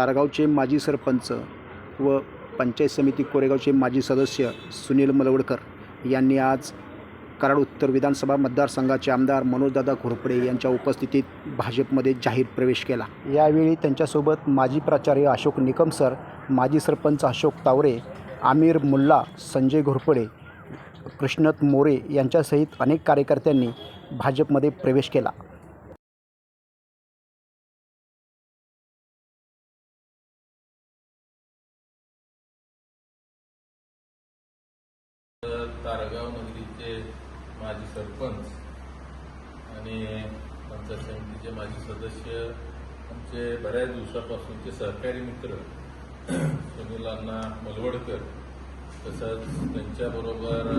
तारगावचे माजी सरपंच व पंचायत समिती कोरेगावचे माजी सदस्य सुनील मलवडकर यांनी आज कराड उत्तर विधानसभा मतदारसंघाचे आमदार मनोजदादा घोरपडे यांच्या उपस्थितीत भाजपमध्ये जाहीर प्रवेश केला. यावेळी त्यांच्यासोबत माजी प्राचार्य अशोक निकम सर माजी सरपंच अशोक तावरे आमिर मुल्ला संजय घोरपडे कृष्णत मोरे यांच्यासहित अनेक कार्यकर्त्यांनी भाजपमध्ये प्रवेश केला. तारगाव नगरीचे माजी सरपंच आणि पंचायत समितीचे माजी सदस्य आमचे बऱ्याच दिवसापासूनचे सहकारी मित्र सुनीलांना मलवडकर तसंच त्यांच्याबरोबर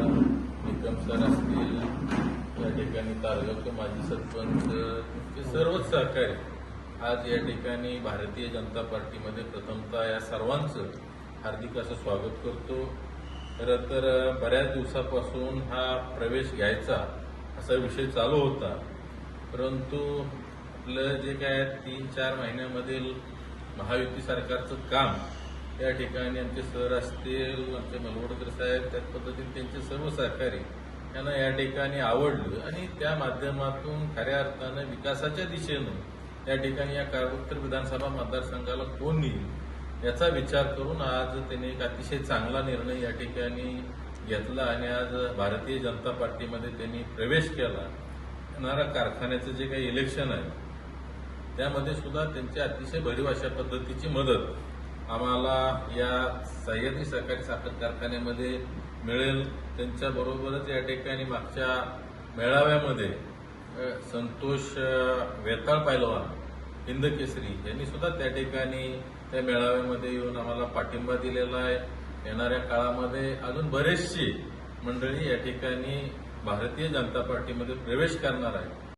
निकम सर असतील या ठिकाणी तारगावचे माजी सरपंच ते सर्वच सहकारी. आज या ठिकाणी भारतीय जनता पार्टीमध्ये प्रथमतः या सर्वांचं हार्दिक असं स्वागत करतो. खरं तर बऱ्याच दिवसापासून हा प्रवेश घ्यायचा असा विषय चालू होता. परंतु आपलं जे काय तीन चार महिन्यामधील महायुती सरकारचं काम त्या ठिकाणी आमचे सर असतील आमचे मलवडकर साहेब त्याच पद्धतीने त्यांचे सर्व सहकारी यांना या ठिकाणी आवडलं आणि त्या माध्यमातून खऱ्या अर्थानं विकासाच्या दिशेनं या ठिकाणी या कारवत्तर विधानसभा मतदारसंघाला कोण येईल याचा विचार करून आज त्यांनी एक अतिशय चांगला निर्णय या ठिकाणी घेतला आणि आज भारतीय जनता पार्टीमध्ये त्यांनी प्रवेश केला. येणाऱ्या कारखान्याचं जे काही इलेक्शन आहे त्यामध्ये सुद्धा त्यांची अतिशय भरीव अशा पद्धतीची मदत आम्हाला या सह्याद्री सहकारी साखर कारखान्यामध्ये मिळेल. त्यांच्याबरोबरच या ठिकाणी मागच्या मेळाव्यामध्ये संतोष वेताळ पैलवान हिंदकेसरी यांनी सुद्धा त्या ठिकाणी त्या मेळाव्यामध्ये येऊन आम्हाला पाठिंबा दिलेला आहे. येणाऱ्या काळामध्ये अजून बरेचशी मंडळी या ठिकाणी भारतीय जनता पार्टीमध्ये प्रवेश करणार आहे